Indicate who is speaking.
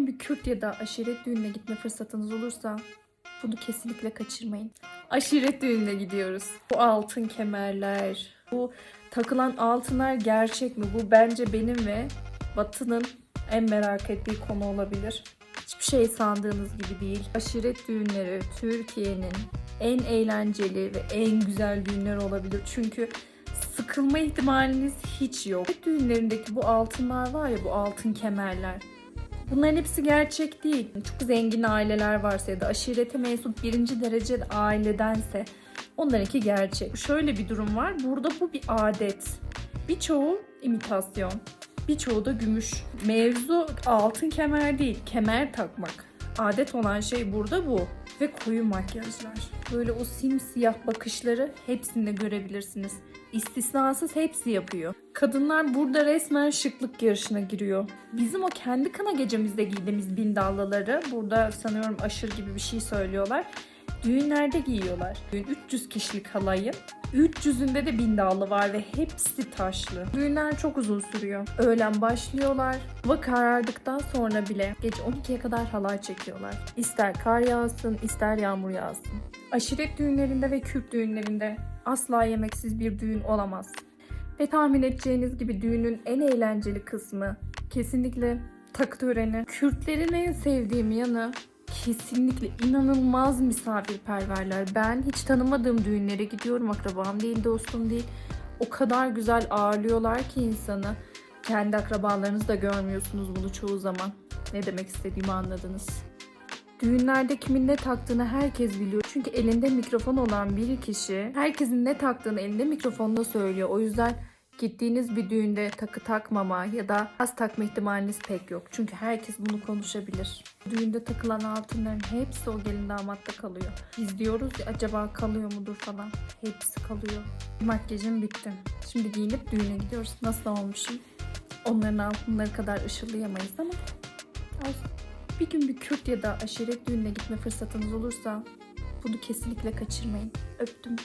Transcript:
Speaker 1: gün bir Kürt ya da aşiret düğününe gitme fırsatınız olursa bunu kesinlikle kaçırmayın. Aşiret düğününe gidiyoruz. Bu altın kemerler, bu takılan altınlar gerçek mi? Bu bence benim ve Batı'nın en merak ettiği konu olabilir. Hiçbir şey sandığınız gibi değil. Aşiret düğünleri Türkiye'nin en eğlenceli ve en güzel düğünler olabilir. Çünkü sıkılma ihtimaliniz hiç yok. Düğünlerindeki bu altınlar var ya bu altın kemerler. Bunların hepsi gerçek değil. Çok zengin aileler varsa ya da aşirete mensup birinci derece ailedense onlarınki gerçek. Şöyle bir durum var. Burada bu bir adet. Birçoğu imitasyon. Birçoğu da gümüş. Mevzu altın kemer değil, kemer takmak. Adet olan şey burada bu. Ve koyu makyajlar. Böyle o simsiyah bakışları hepsinde görebilirsiniz. İstisnasız hepsi yapıyor. Kadınlar burada resmen şıklık yarışına giriyor. Bizim o kendi kına gecemizde giydiğimiz bindallıları burada sanıyorum aşır gibi bir şey söylüyorlar. Düğünlerde giyiyorlar. Düğün 300 kişilik halayı. 300'ünde de bindallı var ve hepsi taşlı. Düğünler çok uzun sürüyor. Öğlen başlıyorlar. Hava karardıktan sonra bile gece 12'ye kadar halay çekiyorlar. İster kar yağsın, ister yağmur yağsın. Aşiret düğünlerinde ve Kürt düğünlerinde asla yemeksiz bir düğün olamaz. Ve tahmin edeceğiniz gibi düğünün en eğlenceli kısmı kesinlikle takı töreni. Kürtlerin en sevdiğim yanı kesinlikle inanılmaz misafirperverler. Ben hiç tanımadığım düğünlere gidiyorum. Akrabam değil, dostum değil. O kadar güzel ağırlıyorlar ki insanı. Kendi akrabalarınızı da görmüyorsunuz bunu çoğu zaman. Ne demek istediğimi anladınız. Düğünlerde kimin ne taktığını herkes biliyor. Çünkü elinde mikrofon olan bir kişi herkesin ne taktığını elinde mikrofonla söylüyor. O yüzden gittiğiniz bir düğünde takı takmama ya da az takma ihtimaliniz pek yok. Çünkü herkes bunu konuşabilir. Düğünde takılan altınların hepsi o gelin damatta kalıyor. Biz diyoruz ya acaba kalıyor mudur falan. Hepsi kalıyor. Makyajım bitti. Şimdi giyinip düğüne gidiyoruz. Nasıl olmuşum? Onların altınları kadar ışıldayamayız ama olsun. Bir gün bir Kürt ya da aşiret düğününe gitme fırsatınız olursa bunu kesinlikle kaçırmayın. Öptüm.